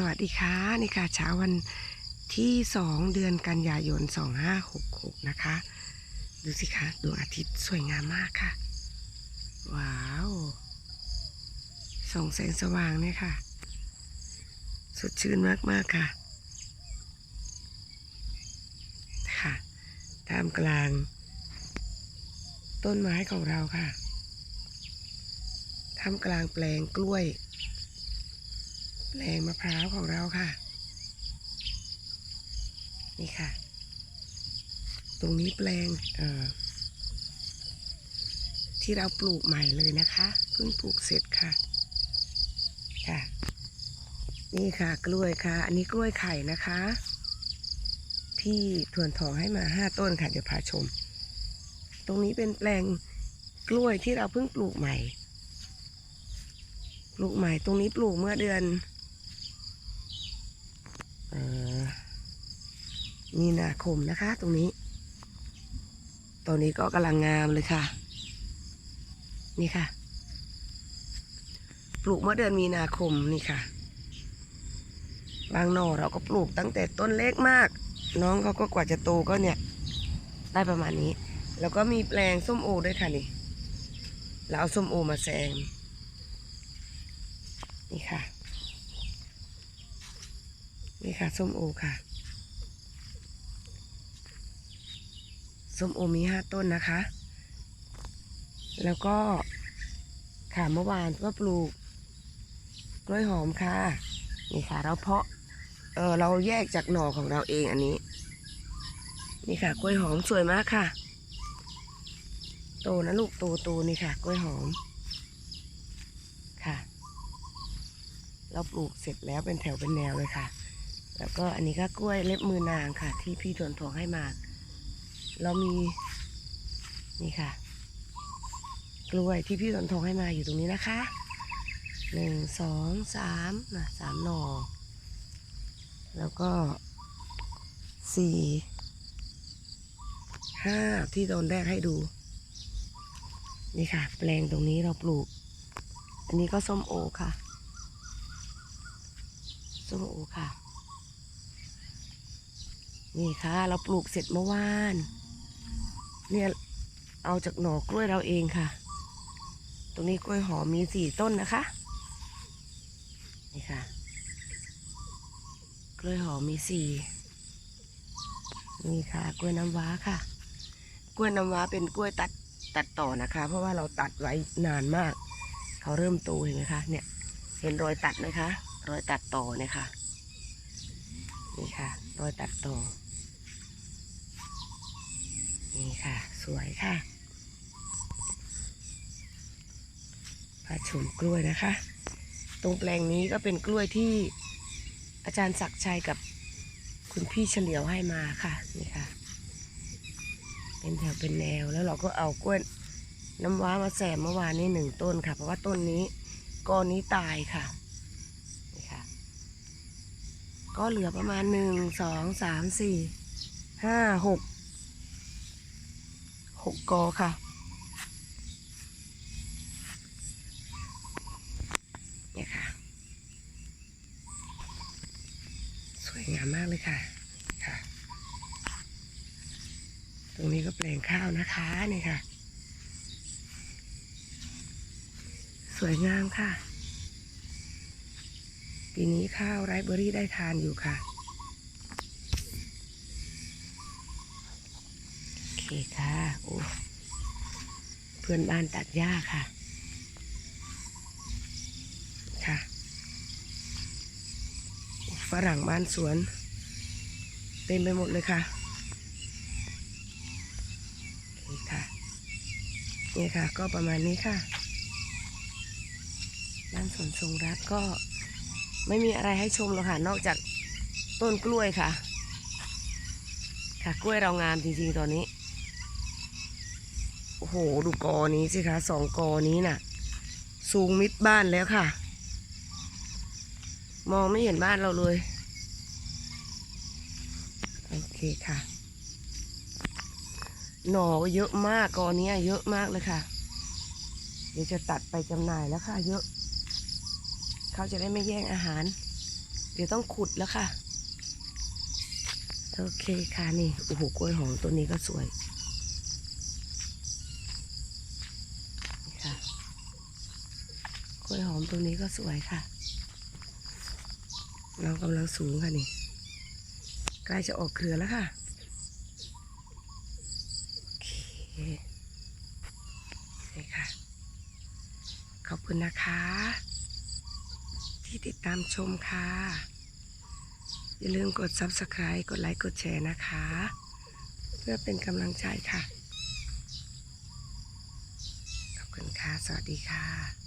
สวัสดีค่ะนี่ค่ะเช้าวันที่2เดือนกันยายน2566นะคะ ดูสิคะดวงอาทิตย์สวยงามมากค่ะ ว้าวส่องแสงสว่างเนี่ยค่ะ สดชื่นมากๆค่ะค่ะท่ามกลาง ต้นไม้ของเราค่ะท่ามกลางแปลงกล้วย แปลงมะพร้าวของเราค่ะ นี่ค่ะ ตรงนี้แปลงเอ่อที่เราปลูกใหม่เลยนะคะเพิ่งปลูกเสร็จค่ะ ค่ะ นี่ค่ะ กล้วยค่ะ อันนี้กล้วยไข่นะคะที่ทวนทองให้มาห้าต้นค่ะ เดี๋ยวพาชม ตรงนี้เป็นแปลงกล้วยที่เราเพิ่งปลูกใหม่ ปลูกใหม่ ตรงนี้ปลูกเมื่อเดือน เอ่อ มีนาคมนะคะ ตรงนี้ ตอนนี้ก็กำลังงามเลยค่ะ นี่ค่ะ ปลูกเมื่อเดือนมีนาคมนี่ค่ะ บางหน่อเราก็ปลูกตั้งแต่ต้นเล็กมาก น้องเขาก็กว่าจะโตก็เนี่ย ได้ประมาณนี้ แล้วก็มีแปลงส้มโอด้วยค่ะนี่เราเอาส้มโอมาแซมนี่ค่ะ นี่ค่ะ ส้มโอค่ะ ส้มโอมีห้าต้นนะคะ แล้วก็ค่ะเมื่อวานก็ปลูกกล้วยหอมค่ะ นี่ค่ะ เราเพาะเออเราแยกจากหน่อของเราเองอันนี้ นี่ค่ะ กล้วยหอมสวยมากค่ะ โตนะลูกโตโตนี่ค่ะ กล้วยหอม ค่ะ เราปลูกเสร็จแล้วเป็นแถวเป็นแนวเลยค่ะ แล้วก็อันนี้ก็กล้วยเล็บมือนางค่ะ ที่พี่ทวนทองให้มา เรามีนี่ค่ะ กล้วยที่พี่ทวนทองให้มาอยู่ตรงนี้นะคะหนึ่งสองสามนะสามหน่อ แล้วก็สี่ห้าที่ตอนแรกให้ดู นี่ค่ะ แปลงตรงนี้เราปลูก อันนี้ก็ส้มโอค่ะ ส้มโอค่ะ นี่ค่ะ เราปลูกเสร็จเมื่อวาน เนี่ยเอาจากหน่อกล้วยเราเองค่ะ ตรงนี้กล้วยหอมมีสี่ต้นนะคะ นี่ค่ะ กล้วยหอมมีสี่นี่ค่ะ กล้วยน้ำว้าค่ะ กล้วยน้ำว้าเป็นกล้วยตัดตัดต่อนะคะ เพราะว่าเราตัดไว้นานมาก เขาเริ่มโตเห็นไหมคะเนี่ย เห็นรอยตัดไหมคะ รอยตัดต่อเนี่ยค่ะ นี่ค่ะ รอยตัดต่อ นี่ค่ะ สวยค่ะพาชมกล้วยนะคะ ตรงแปลงนี้ก็เป็นกล้วยที่อาจารย์ศักดิ์ชัยกับคุณพี่เฉลียวให้มาค่ะนี่ค่ะ เป็นแถวเป็นแนวแล้วเราก็เอากล้วยน้ำว้ามาแสมเมื่อวานนี้หนึ่งต้นค่ะ เพราะว่าต้นนี้ก้อนนี้ตายค่ะนี่ค่ะ ก็เหลือประมาณหนึ่งสองสามสี่ห้าหก หกกอค่ะ เนี่ยค่ะ สวยงามมากเลยค่ะค่ะ ตรงนี้ก็แปลงข้าวนะคะนี่ค่ะ สวยงามค่ะ ปีนี้ข้าวไรซ์เบอรี่ได้ทานอยู่ค่ะ โอเคค่ะโอ้เพื่อนบ้านตัดหญ้าค่ะ ค่ะฝรั่งบ้านสวน เต็มไปหมดเลยค่ะโอเคค่ะนี่ค่ะ ก็ประมาณนี้ค่ะบ้านสวนทรงรักก็ไม่มีอะไรให้ชมหรอกค่ะ นอกจากต้นกล้วยค่ะ ค่ะกล้วยเรางามจริงๆตอนนี้ โอ้โห ดูกอนี้สิคะสองกอนี้น่ะ สูงมิดบ้านแล้วค่ะ มองไม่เห็นบ้านเราเลย โอเคค่ะ หน่อก็เยอะมากกอนี้เยอะมากเลยค่ะ เดี๋ยวจะตัดไปจำหน่ายแล้วค่ะ เยอะ เขาจะได้ไม่แย่งอาหาร เดี๋ยวต้องขุดแล้วค่ะ โอเคค่ะนี่ โอ้โห กล้วยหอมตัวนี้ก็สวยนี่ค่ะ กล้ วยหอมตัวนี้ก็สวยค่ะเรากำลังสูงค่ะนี่ ใกล้จะออกเครือแล้วค่ะโอเคนี่ค่ะ ขอบคุณนะคะ ที่ติดตามชมค่ะ อย่าลืมกด subscribe กดไลค์ กดแชร์นะคะ เพื่อเป็นกำลังใจค่ะ ขอบคุณค่ะ สวัสดีค่ะ